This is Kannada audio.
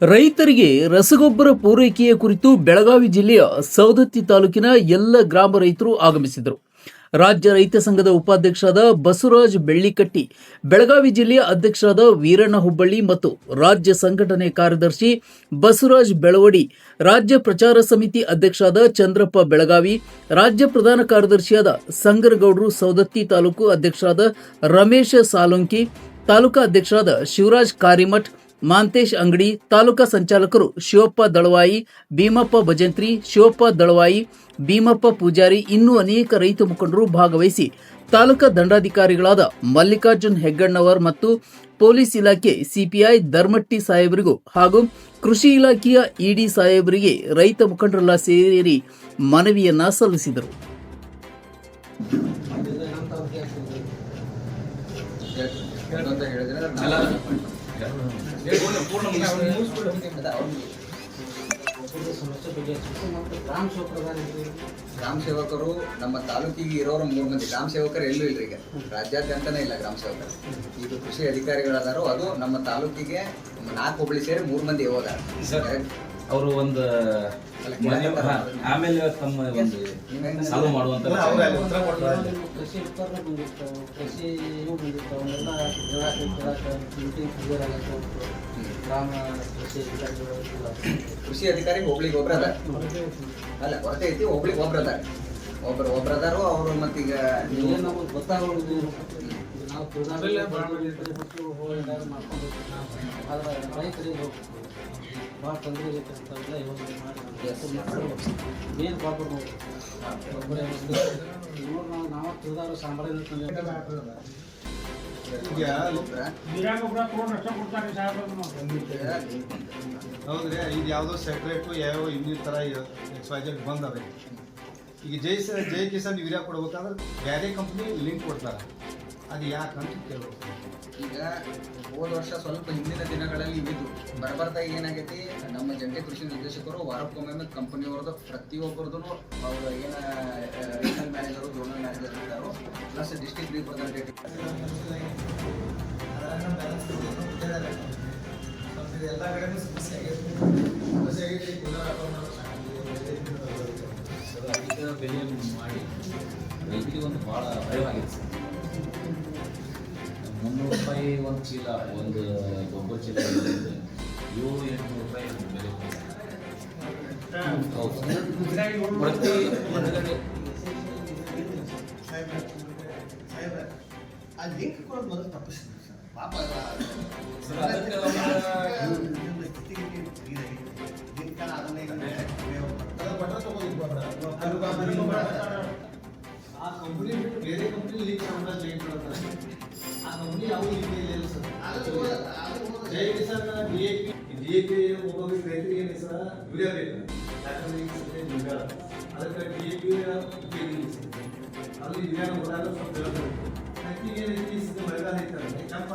ರೈತರಿಗೆ ರಸಗೊಬ್ಬರ ಪೂರೈಕೆಯ ಕುರಿತು ಬೆಳಗಾವಿ ಜಿಲ್ಲೆಯ ಸವದತ್ತಿ ತಾಲೂಕಿನ ಎಲ್ಲ ಗ್ರಾಮ ರೈತರು ಆಗಮಿಸಿದರು ರಾಜ್ಯ ರೈತ ಸಂಘದ ಉಪಾಧ್ಯಕ್ಷರಾದ ಬಸವರಾಜ್ ಬೆಳ್ಳಿಕಟ್ಟಿ, ಬೆಳಗಾವಿ ಜಿಲ್ಲೆಯ ಅಧ್ಯಕ್ಷರಾದ ವೀರಣ್ಣ ಹುಬ್ಬಳ್ಳಿ ಮತ್ತು ರಾಜ್ಯ ಸಂಘಟನೆ ಕಾರ್ಯದರ್ಶಿ ಬಸವರಾಜ್ ಬೆಳವಡಿ, ರಾಜ್ಯ ಪ್ರಚಾರ ಸಮಿತಿ ಅಧ್ಯಕ್ಷರಾದ ಚಂದ್ರಪ್ಪ ಬೆಳಗಾವಿ, ರಾಜ್ಯ ಪ್ರಧಾನ ಕಾರ್ಯದರ್ಶಿಯಾದ ಸಂಗರಗೌಡರು ಸವದತ್ತಿ ತಾಲೂಕು ಅಧ್ಯಕ್ಷರಾದ ರಮೇಶ ಸಾಲುಂಕಿ, ತಾಲೂಕಾ ಅಧ್ಯಕ್ಷರಾದ ಶಿವರಾಜ್ ಕಾರಿಮಠ್ ಮಾಂತೇಶ್ ಅಂಗಡಿ ತಾಲೂಕಾ ಸಂಚಾಲಕರು ಶಿವಪ್ಪ ದಳವಾಯಿ, ಭೀಮಪ್ಪ ಭಜಂತ್ರಿ, ಶಿವಪ್ಪ ದಳವಾಯಿ, ಭೀಮಪ್ಪ ಪೂಜಾರಿ ಇನ್ನೂ ಅನೇಕ ರೈತ ಮುಖಂಡರು ಭಾಗವಹಿಸಿ ತಾಲೂಕಾ ದಂಡಾಧಿಕಾರಿಗಳಾದ ಮಲ್ಲಿಕಾರ್ಜುನ್ ಹೆಗ್ಗಣ್ಣವರ್ ಮತ್ತು ಪೊಲೀಸ್ ಇಲಾಖೆ ಸಿಪಿಐ ಧರ್ಮಟ್ಟಿ ಸಾಹೇಬರಿಗೂ ಹಾಗೂ ಕೃಷಿ ಇಲಾಖೆಯ ಇಡಿ ಸಾಹೇಬರಿಗೆ ರೈತ ಮುಖಂಡರೆಲ್ಲ ಸೇರಿ ಮನವಿಯನ್ನ ಸಲ್ಲಿಸಿದರು. ಗ್ರಾಮ ಸೇವಕರು ನಮ್ಮ ತಾಲೂಕಿಗೆ ಇರೋರು ಮೂರು ಮಂದಿ. ಗ್ರಾಮ ಸೇವಕರು ಎಲ್ಲೂ ಇಲ್ಲ ಈಗ. ರಾಜ್ಯಾದ್ಯಂತನೇ ಇಲ್ಲ ಗ್ರಾಮ ಸೇವಕರು. ಇದು ಕೃಷಿ ಅಧಿಕಾರಿಗಳಾದರೂ ಅದು ನಮ್ಮ ತಾಲೂಕಿಗೆ ನಾಲ್ಕು ಹುಬ್ಳಿ ಸೇರಿ ಮೂರು ಮಂದಿ ಹೋದಾರ. ಅವರು ಒಂದು ಮನೆ- ಆಮೇಲೆ ತಮ್ಮ ಒಂದು ಸಾಲ್ವ್ ಮಾಡುವಂತ ಕೃಷಿ ಬಂದಿರ್ತಾವೆ ಕೃಷಿ ಇವು ಬಂದಿರ್ತಾವೆ ಅವನ್ನೆಲ್ಲ ಹೇಳಕ್ಕೆ ಕೇಳಕ್ಕೆ ಮೀಟಿಂಗ್ ಕ್ಲಿಯರ್ ಆಗಕ್ಕೆ ಗ್ರಾಮ ಕೃಷಿ ಅಧಿಕಾರಿಗಳು ಕೃಷಿ ಅಧಿಕಾರಿ ಹೋಗ್ಲಿಕ್ಕೆ ಒಬ್ರು ಅದಾರ ಅಲ್ಲ ಹೊರತೆ ಐತಿ ಹೋಗ್ಲಿಕ್ಕೆ ಒಬ್ರು ಅದಾರ. ಒಬ್ರು ಒಬ್ರದಾರು ಅವರು ಮತ್ತೀಗ ನಮಗೆ ಗೊತ್ತಾಗೋದು? ನಾವು ತುಳಿದಾಡಲ್ಲ, ಬಿಟ್ಟು ಹೋಗಿ ಮಾಡ್ಕೊಂಡು ಹೋಗ್ತೀವಿ ನಾವು. ಆದ್ರೆ ರೈತರಿಗೆ ಹೋಗ್ಬೇಕು. ಭಾಳ ತೊಂದರೆ ಐತೆ ಅಂತೆಲ್ಲ ಯೋಚನೆ ಮಾಡಿ ಮೇನ್ ಪ್ರಾಬ್ಲಮ್ ಒಬ್ಬರೇ ನೋಡಿ ನಾವು ನಾವು ಸಾಂಬಾರ ತಂದೆ ಹೌದ್ರಿ ಇದು ಯಾವುದೋ ಸೆಕ್ರೆಟು ಯಾವ ಇನ್ನಿತರ ಥರ ಎಕ್ಸ್ ವೈ ಜೆಡ್ ಈಗ ಜೈ ಸ ಜೈ ಕಿಸಾನ್ ಯೂರಿಯಾ ಕೊಡ್ಬೇಕಂದ್ರೆ ಬೇರೆ ಕಂಪ್ನಿ ಲಿಂಕ್ ಕೊಡ್ತಾರೆ. ಅದು ಯಾಕಂತ ಕೇಳ್ಬೇಕು. ಈಗ ಹೋದ ವರ್ಷ ಸ್ವಲ್ಪ ಹಿಂದಿನ ದಿನಗಳಲ್ಲಿ ಇದ್ದು ಬರಬರ್ತಾ ಏನಾಗೈತಿ? ನಮ್ಮ ಜಂಟಿ ಕೃಷಿ ನಿರ್ದೇಶಕರು ವಾರಕ್ಕೊಮ್ಮೆ ಕಂಪನಿಯವ್ರದ್ದು ಪ್ರತಿಯೊಬ್ಬರದು ಅವ್ರು ಏನ ರೀಜನಲ್ ಮ್ಯಾನೇಜರು ಝೋನಲ್ ಮ್ಯಾನೇಜರ್ ಇದ್ದಾರೋ ಪ್ಲಸ್ ಡಿಸ್ಟಿಕ್ ರಿಪ್ರೆಸೆಂಟೇಟಿವ್ ಎಲ್ಲ ಕಡೆನೂ ಸಮಸ್ಯೆ ಆಗೈತೆ ರೈತರಿಗೆ ಒಂದು ಭಾಳ ಭಯವಾಗಿದೆ ಸರ್ ಮುನ್ನೂರು ರೂಪಾಯಿ ಒಂದು ಚೀಲ ಒಂದು ಗೊಬ್ಬರ ಚೀಲ ಏಳು ಎಂಟುನೂರು ರೂಪಾಯಿ ಬೆಲೆ. ಪ್ರತಿ ಆ ಲಿಂಕ್ ಕೊಡೋದು ಮೊದಲು ತಪ್ಪಿಸ್ತೀನಿ ಸರ್. ಪಾಪ. ಕಂಪನಿ ಬಿಟ್ಟು ಬೇರೆ ಕಂಪನಿ ಲೀಕ್ ಮಾಡ್ತಾ ಜೈನ್ ಮಾಡ್ತಾರೆ. ಆ ಕಂಪನಿ ಯಾವ ಇಲ್ಲ sir. Sir D A P D A P ಒಬ್ಬ ರೈತರಿಗೆ ಏನು ಸರ್? ಯೂರಿಯಾ ಬೇಕು. ಯಾಕಂದ್ರೆ ಈಗ ಸದ್ಯ ನಿಂಗ ಅದಕ್ಕೆ ಡಿ ಎ ಪಿ ಅಲ್ಲಿ ಯೂರಿಯಾ ಹೋದಾಗ ಸ್ವಲ್ಪ ರೈತರಿಗೆ ಏನೈತಿ ಮಳೆಗಾಲ ಕೆಂಪ